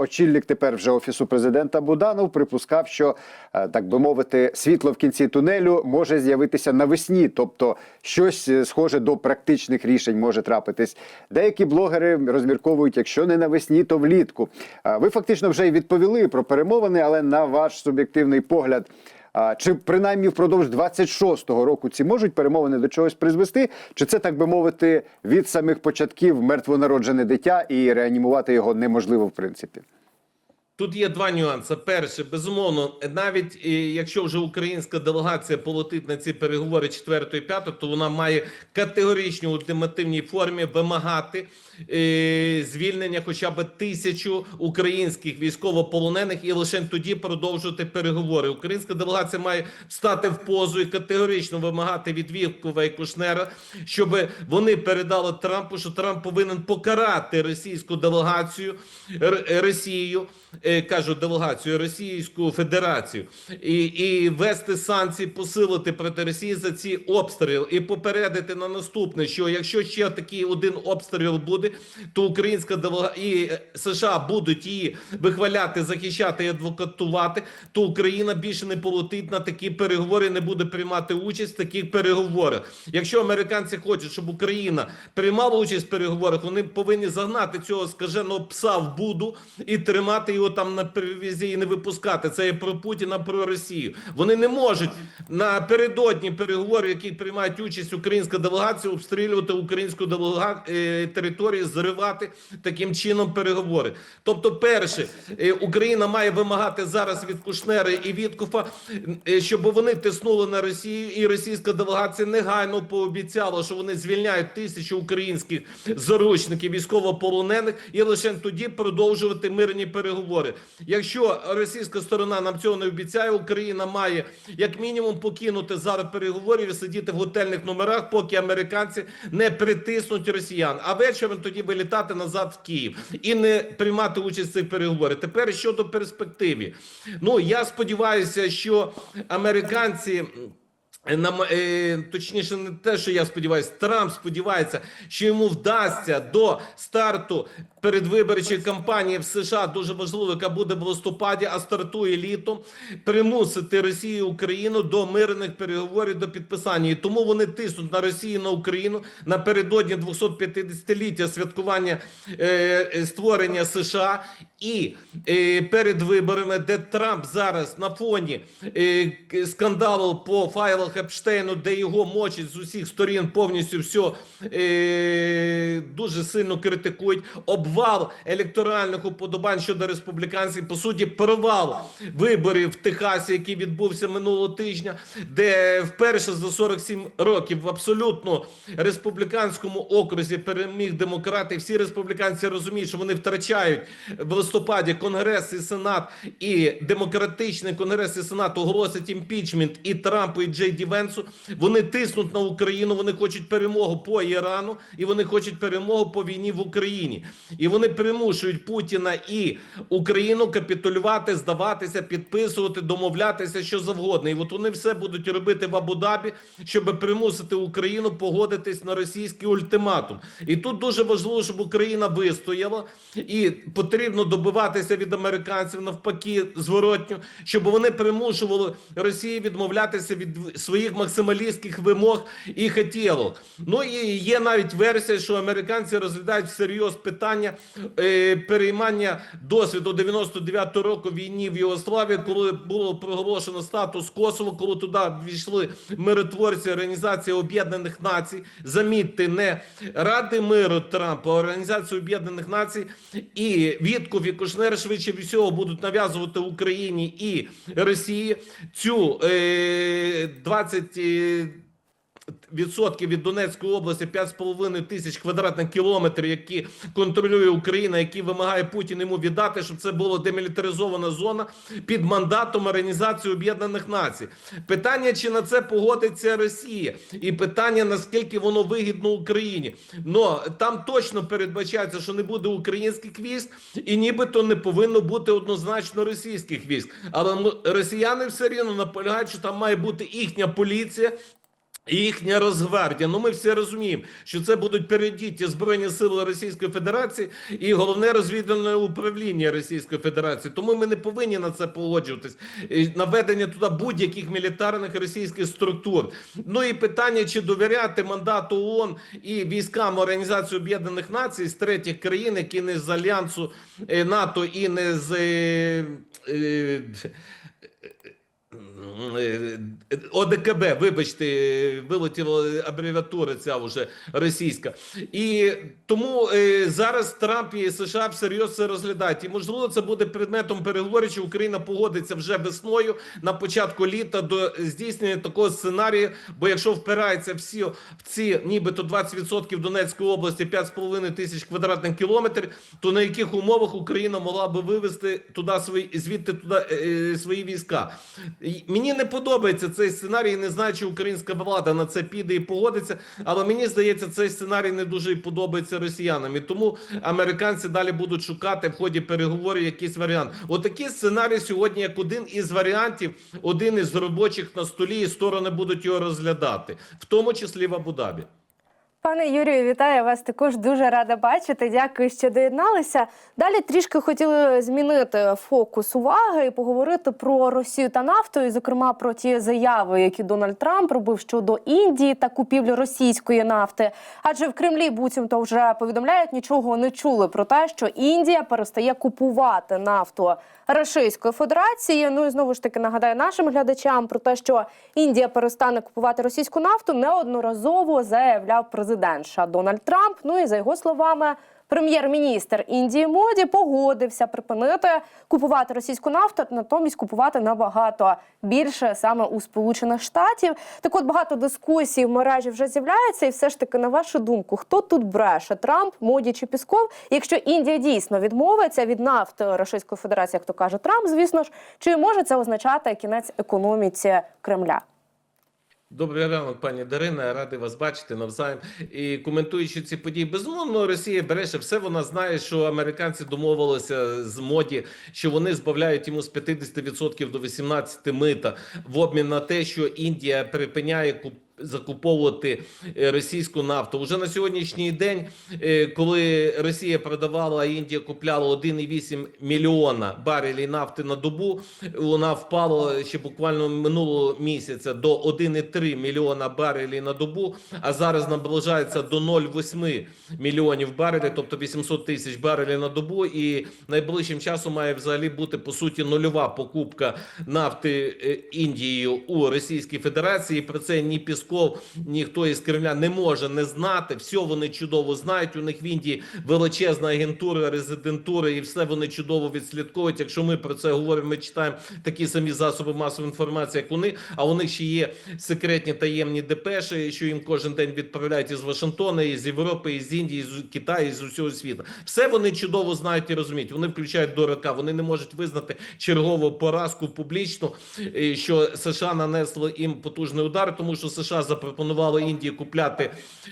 Очільник тепер вже офісу президента Буданов припускав, що е, так би мовити, світло в кінці тунелю може з'явитися навесні, тобто щось е, схоже до практичних рішень може трапитись. Деякі блогери розмірковують, якщо не навесні, то влітку. Е, Ви фактично вже й відповіли про перемовини, але на ваш суб'єктивний погляд. Чи принаймні впродовж 26-го року ці можуть перемовини до чогось призвести? Чи це так би мовити від самих початків мертвонароджене дитя і реанімувати його неможливо в принципі? Тут є два нюанси. Перше, безумовно, навіть е, якщо вже українська делегація полетить на ці переговори 4 і 5, то вона має категорично в ультимативній формі вимагати е, звільнення хоча б тисячу українських військовополонених і лише тоді продовжувати переговори. Українська делегація має встати в позу і категорично вимагати від Вівкова і Кушнера, щоб вони передали Трампу, що Трамп повинен покарати російську делегацію Росію. Е, Кажу делегацію Російську Федерацію і, і ввести санкції, посилити проти Росії за ці обстріли і попередити на наступне, що якщо ще такий один обстріл буде, то українська і е, США будуть її вихваляти, захищати і адвокатувати, то Україна більше не полетить на такі переговори, не буде приймати участь в таких переговорах. Якщо американці хочуть, щоб Україна приймала участь в переговорах, вони повинні загнати цього скаженого пса в буду і тримати його там на привізі і не випускати. Це є про Путіна, про Росію. Вони не можуть напередодні переговорів, яких приймають участь українська делегація, обстрілювати українську делега... е, територію, зривати таким чином переговори. Тобто, перше, е, Україна має вимагати зараз від Кушнера і Віткофа, е, щоб вони тиснули на Росію, і російська делегація негайно пообіцяла, що вони звільняють тисячу українських заручників, військовополонених, і лише тоді продовжувати мирні переговори. Якщо російська сторона нам цього не обіцяє, Україна має як мінімум покинути зараз переговорів і сидіти в готельних номерах, поки американці не притиснуть росіян. А вечором тоді вилітати назад в Київ і не приймати участь в цих переговорах. Тепер щодо перспективи. Ну я сподіваюся, що американці. Нам е, точніше, не те, що я сподіваюся, Трамп сподівається, що йому вдасться до старту передвиборчої кампанії в США дуже важливо, яка буде в листопаді, а стартує літом, примусити Росію і Україну до мирних переговорів до підписання. І тому вони тиснуть на Росію на Україну напередодні 250-ліття святкування е, е, створення США і е, перед виборами, де Трамп зараз на фоні е, скандалу по файлах Епштейну, де його мочать з усіх сторін повністю все е, дуже сильно критикують. Обвал електоральних уподобань щодо республіканців, по суті, провал виборів в Техасі, який відбувся минулого тижня, де вперше за 47 років в абсолютно республіканському окрузі переміг демократи. Всі республіканці розуміють, що вони втрачають в листопаді Конгрес і Сенат, і демократичний Конгрес і Сенат оголосять імпічмент і Трампу, і Джей Ді Венсу. Вони тиснуть на Україну. Вони хочуть перемогу по Ірану, і вони хочуть перемогу по війні в Україні. І вони примушують Путіна і Україну капітулювати, здаватися, підписувати, домовлятися, що завгодно. І от вони все будуть робити в Абу-Дабі, щоб примусити Україну погодитись на російський ультиматум. І тут дуже важливо, щоб Україна вистояла, і потрібно добиватися від американців навпаки зворотньо, щоб вони примушували Росію відмовлятися від своїх максималістських вимог і хотілок. Ну і є навіть версія, що американці розглядають всерйоз питання е, переймання досвіду 99-го року війні в Югославії, коли було проголошено статус Косово, коли туди війшли миротворці Організації Об'єднаних Націй. Замітьте, не Ради миру Трампа, а Організації Об'єднаних Націй і Вітков і Кушнер швидше всього будуть нав'язувати Україні і Росії цю е, 20 е, відсотків від Донецької області 5,5 тисяч квадратних кілометрів, які контролює Україна, які вимагає Путін йому віддати, щоб це була демілітаризована зона під мандатом Організації Об'єднаних Націй. Питання, чи на це погодиться Росія, і питання наскільки воно вигідно Україні. Но там точно передбачається, що не буде українських військ, і нібито не повинно бути однозначно російських військ. Але росіяни все рівно наполягають, що там має бути їхня поліція і їхня Росгвардія. Ну ми всі розуміємо, що це будуть передіті Збройні Сили Російської Федерації і головне розвідувальне управління Російської Федерації. Тому ми не повинні на це погоджуватись. Наведення туди будь-яких мілітарних російських структур. Ну і питання, чи довіряти мандату ООН і військам Організації Об'єднаних Націй з третіх країн, які не з альянсу е, НАТО і не з. Е, е, ОДКБ, вибачте, вилетіла абревіатура ця вже російська. І тому е, зараз Трамп і США всерйоз це розглядають. І можливо, це буде предметом переговорів, чи Україна погодиться вже весною на початку літа до здійснення такого сценарію. Бо якщо впирається всі в ці нібито 20% Донецької області, 5,5 тисяч квадратних кілометрів, то на яких умовах Україна могла би вивести туди свої звідти туди свої війська? Мені не подобається цей сценарій. Не знаю, чи українська влада на це піде і погодиться. Але мені здається, цей сценарій не дуже подобається росіянам. І тому американці далі будуть шукати в ході переговорів якийсь варіант. Отакий сценарій сьогодні, як один із варіантів, один із робочих на столі, і сторони будуть його розглядати, в тому числі в Абу-Дабі. Пане Юрію, вітаю вас. Також дуже рада бачити. Дякую, що доєдналися. Далі трішки хотіли змінити фокус уваги і поговорити про Росію та нафту, і зокрема про ті заяви, які Дональд Трамп робив щодо Індії та купівлі російської нафти. Адже в Кремлі буцімто вже повідомляють, нічого не чули про те, що Індія перестає купувати нафту Російської Федерації. Ну і знову ж таки нагадаю нашим глядачам про те, що Індія перестане купувати російську нафту, неодноразово заявляв президент США Дональд Трамп. Ну і за його словами. Прем'єр-міністр Індії Моді погодився припинити купувати російську нафту, натомість купувати набагато більше саме у Сполучених Штатів. Так от багато дискусій в мережі вже з'являється, і все ж таки, на вашу думку, хто тут бреше Трамп, Моді чи Пісков? Якщо Індія дійсно відмовиться від нафти Російської Федерації, як то каже Трамп, звісно ж, чи може це означати кінець економіці Кремля? Добрий ранок, пані Дарина. Радий вас бачити навзаєм. І коментуючи ці події, безумовно, Росія береше все. Вона знає, що американці домовилися з моді, що вони збавляють йому з 50% до 18% мита в обмін на те, що Індія припиняє куп. Закуповувати е, російську нафту уже на сьогоднішній день, е, коли Росія продавала, Індія купляла 1,8 мільйона барелів нафти на добу. Вона впала ще буквально минулого місяця до 1,3 мільйона барелів на добу. А зараз наближається до 0,8 мільйонів барелів, тобто 800 тисяч барелів на добу. І найближчим часом має взагалі бути по суті нульова покупка нафти е, Індією у Російській Федерації. Про це ні Пісков, ніхто із Кремля не може не знати. Все вони чудово знають. У них в Індії величезна агентура, резидентура, і все вони чудово відслідковують. Якщо ми про це говоримо, ми читаємо такі самі засоби масової інформації, як вони. А у них ще є секретні таємні депеші, що їм кожен день відправляють із Вашингтона, із Європи, із Індії, з Китаю, з усього світу. Все вони чудово знають і розуміють. Вони включають дурака. Вони не можуть визнати чергову поразку публічно, е, що США нанесли їм потужний удар, тому що США запропонували Індії купляти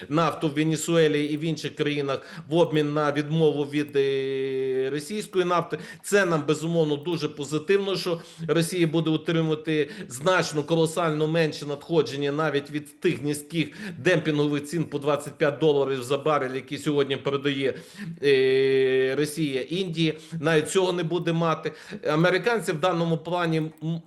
нафту в Венесуелі і в інших країнах в обмін на відмову від е, російської нафти. Це нам безумовно дуже позитивно, що Росія буде утримувати значно колосально менше надходження навіть від тих низьких демпінгових цін по 25 доларів за барель, які сьогодні продає е, Росія Індії. Навіть цього не буде мати. Американці в даному плані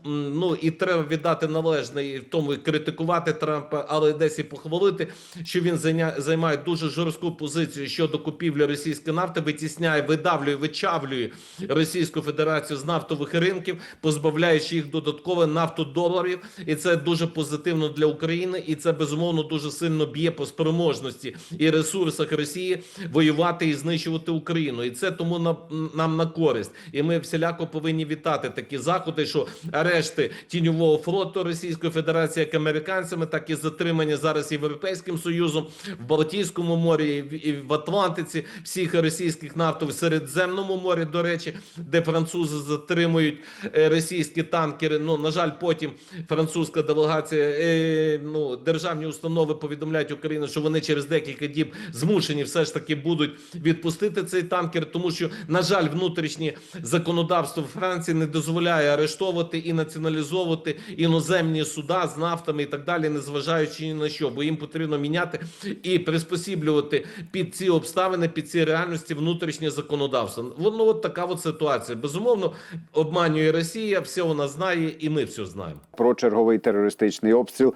ну і треба віддати належне і в тому і критикувати Трампа, але десь і похвалити, що він займає дуже жорстку позицію щодо купівлі російської нафти, витісняє, видавлює, вичавлює Російську Федерацію з нафтових ринків, позбавляючи їх додатково нафтодоларів, і це дуже позитивно для України, і це безумовно дуже сильно б'є по спроможності і ресурсах Росії воювати і знищувати Україну. І це тому на, нам на користь. І ми всіляко повинні вітати такі заходи, що арешти тіньового флоту Російської Федерації як американцями, так і затримання зараз Європейським Союзом в Балтійському морі і в- Атлантиці всіх російських нафтов Середземному морі, до речі, де французи затримують е, російські танкери. Ну на жаль, потім французька делегація, е, ну державні установи повідомляють Україну, що вони через декілька діб змушені все ж таки будуть відпустити цей танкер, тому що на жаль, внутрішнє законодавство Франції не дозволяє арештовувати і націоналізовувати іноземні суда з нафтами і так далі, незважаючи незважаючи ні на що, бо їм потрібно міняти і приспосіблювати під ці обставини, під ці реальності внутрішнє законодавство. Воно от така от ситуація. Безумовно, обманює Росія, все вона знає, і ми все знаємо. про черговий терористичний обстріл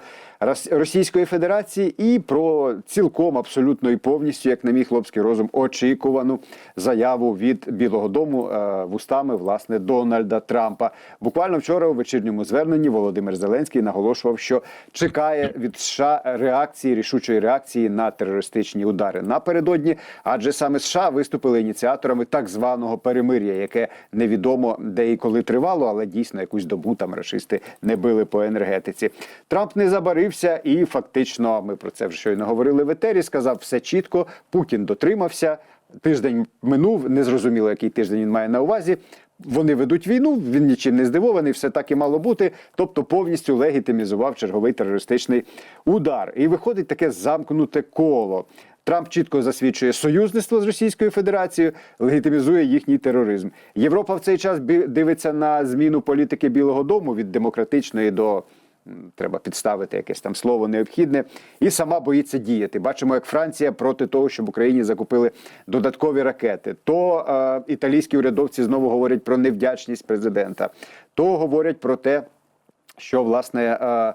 Російської Федерації і про цілком абсолютно і повністю, як на мій хлопський розум, очікувану заяву від Білого Дому е, вустами власне Дональда Трампа. Буквально вчора у вечірньому зверненні Володимир Зеленський наголошував, що чекає від США реакції рішучої реакції на терористичні удари напередодні, адже саме США виступили ініціаторами так званого перемир'я, яке невідомо де і коли тривало, але дійсно якусь добу там рашисти не били по енергетиці. Трамп не забарився і фактично, ми про це вже щойно говорили в етері. Сказав все чітко. Путін дотримався. Тиждень минув, незрозуміло, який тиждень він має на увазі. Вони ведуть війну, він нічим не здивований, все так і мало бути. Тобто повністю легітимізував черговий терористичний удар. І виходить таке замкнуте коло. Трамп чітко засвідчує союзництво з Російською Федерацією, легітимізує їхній тероризм. Європа в цей час дивиться на зміну політики Білого Дому від демократичної до треба підставити якесь там слово необхідне, і сама боїться діяти. Бачимо, як Франція проти того, щоб Україні закупили додаткові ракети. То е, італійські урядовці знову говорять про невдячність президента, то говорять про те, що власне. Е,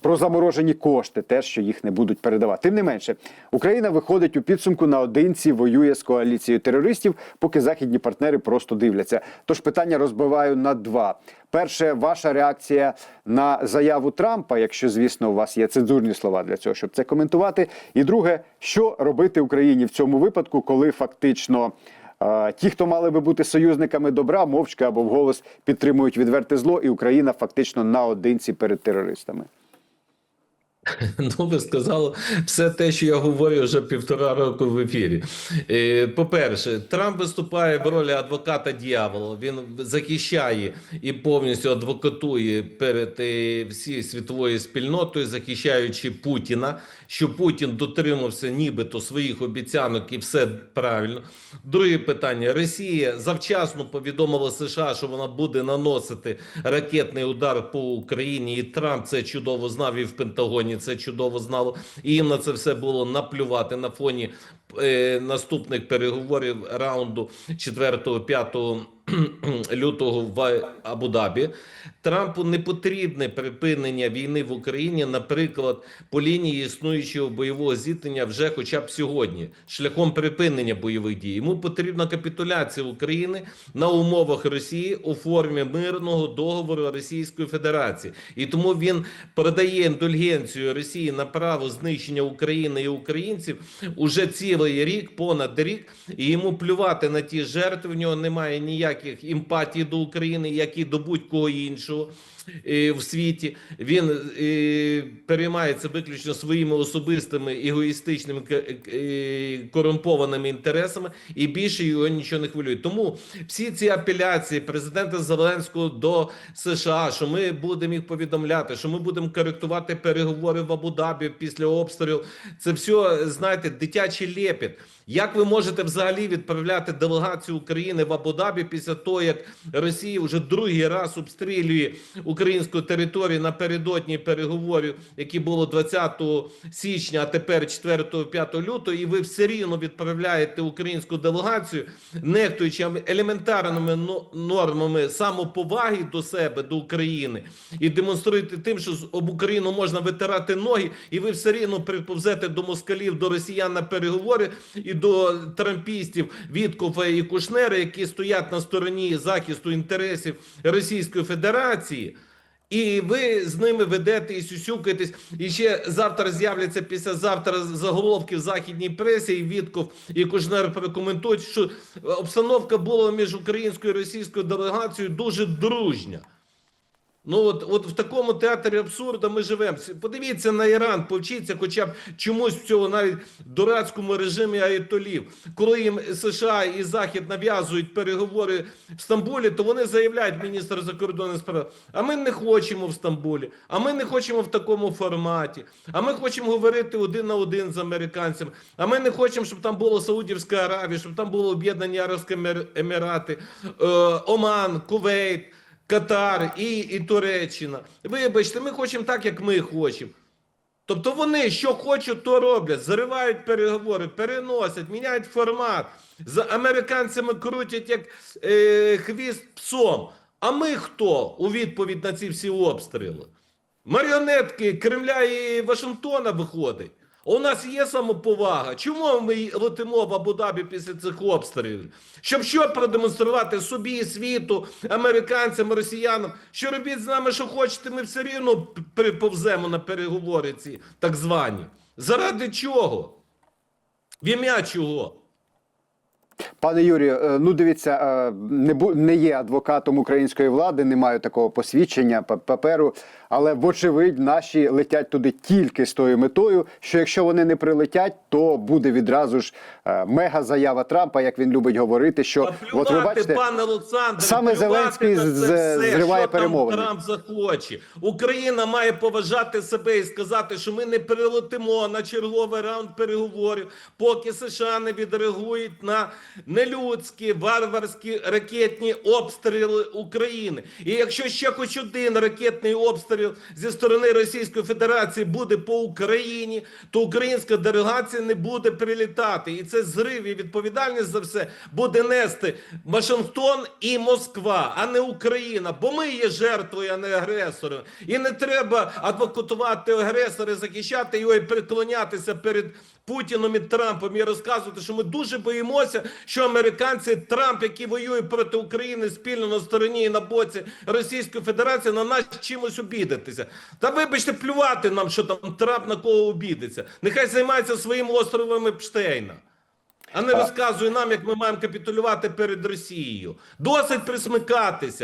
про заморожені кошти, теж що їх не будуть передавати. Тим не менше, Україна виходить у підсумку наодинці, воює з коаліцією терористів, поки західні партнери просто дивляться. Тож питання розбиваю на два. Перше, ваша реакція на заяву Трампа, якщо звісно у вас є цензурні слова для цього, щоб це коментувати. І друге, що робити Україні в цьому випадку, коли фактично. Ті, хто мали би бути союзниками добра, мовчки або вголос підтримують відверте зло, і Україна фактично наодинці перед терористами. Ну, ви сказали все те, що я говорю вже півтора року в ефірі. Е, По-перше, Трамп виступає в ролі адвоката дьявола. Він захищає і повністю адвокатує перед е, всією світовою спільнотою, захищаючи Путіна, що Путін дотримався нібито своїх обіцянок і все правильно. Друге питання: Росія завчасно повідомила США, що вона буде наносити ракетний удар по Україні, і Трамп це чудово знав і в Пентагоні це чудово знало. І їм на це все було наплювати на фоні е, наступних переговорів раунду 4-5 лютого в Абу-Дабі. Трампу не потрібне припинення війни в Україні, наприклад, по лінії існуючого бойового зіткнення вже хоча б сьогодні, шляхом припинення бойових дій. Йому потрібна капітуляція України на умовах Росії у формі мирного договору Російської Федерації, і тому він передає індульгенцію Росії на право знищення України і українців уже цілий рік, понад рік, і йому плювати на ті жертви. В нього немає ніяких імпатій до України, як і до будь-кого іншого. Е, В світі він е, переймається виключно своїми особистими егоїстичними е, корумпованими інтересами, і більше його нічого не хвилює. Тому всі ці апеляції президента Зеленського до США, що ми будемо їх повідомляти, що ми будемо коректувати переговори в Абу-Дабі після обстрілу. Це все, знаєте, дитячий лепіт. Як ви можете взагалі відправляти делегацію України в Абу-Дабі після того, як Росія вже другий раз обстрілює українську територію напередодні переговорів, які було 20 січня, а тепер 4-5 лютого, і ви все рівно відправляєте українську делегацію, нехтуючи елементарними нормами самоповаги до себе, до України, і демонструєте тим, що об Україну можна витирати ноги, і ви все рівно приповзете до москалів, до росіян на переговори і до трампістів Віткофа і Кушнера, які стоять на стороні захисту інтересів Російської Федерації. І ви з ними ведете і сюсюкаєтесь. І ще завтра з'являться післязавтра заголовки в західній пресі. І Вітков і Кожнер прокоментують, що обстановка була між українською і російською делегацією дуже дружня. Ну от, от в такому театрі абсурду ми живемо. Подивіться на Іран, повчіться хоча б чомусь в цьому навіть дурацькому режимі аєтолів. Коли їм США і Захід нав'язують переговори в Стамбулі, то вони заявляють міністр закордонних справ. А ми не хочемо в Стамбулі, а ми не хочемо в такому форматі. А ми хочемо говорити один на один з американцями. А ми не хочемо, щоб там було Саудівська Аравія, щоб там було Об'єднані Арабські Емірати, е, Оман, Кувейт. Катар і, і Туреччина. Вибачте, ми хочемо так, як ми хочемо. Тобто вони що хочуть, то роблять, заривають переговори, переносять, міняють формат. За американцями крутять як е, хвіст псом. А ми хто у відповідь на ці всі обстріли? Маріонетки Кремля і Вашингтона виходить. У нас є самоповага. Чому ми летимо в Абу-Дабі після цих обстрілів? Щоб що продемонструвати собі, світу, американцям, росіянам, що робіть з нами, що хочете, ми все рівно приповземо на переговори ці так звані. Заради чого? В ім'я чого? Пане Юрію, е, ну дивіться, е, не не є адвокатом української влади, не маю такого посвідчення паперу. Але вочевидь, наші летять туди тільки з тою метою, що якщо вони не прилетять, то буде відразу ж е, мега заява Трампа, як він любить говорити. Що Та от ви бачите, пане Олександр, саме Зеленський зриває перемовини. Трамп захоче. Україна має поважати себе і сказати, що ми не перелетимо на черговий раунд переговорів, поки США не відреагують на нелюдські варварські ракетні обстріли України. І якщо ще хоч один ракетний обстріл зі сторони Російської Федерації буде по Україні, то українська делегація не буде прилітати. І це зрив і відповідальність за все буде нести Вашингтон і Москва, а не Україна. Бо ми є жертвою, а не агресором. І не треба адвокатувати агресора, захищати його і приклонятися перед Путіном і Трампом і розказувати, що ми дуже боїмося, що американці Трамп, які воюють проти України спільно на стороні і на боці Російської Федерації, на нас чимось обідатися. Та вибачте, плювати нам, що там Трамп на кого обідеться. Нехай займається своїм островом Епштейна. А не розказує нам, як ми маємо капітулювати перед Росією. Досить присмикатися.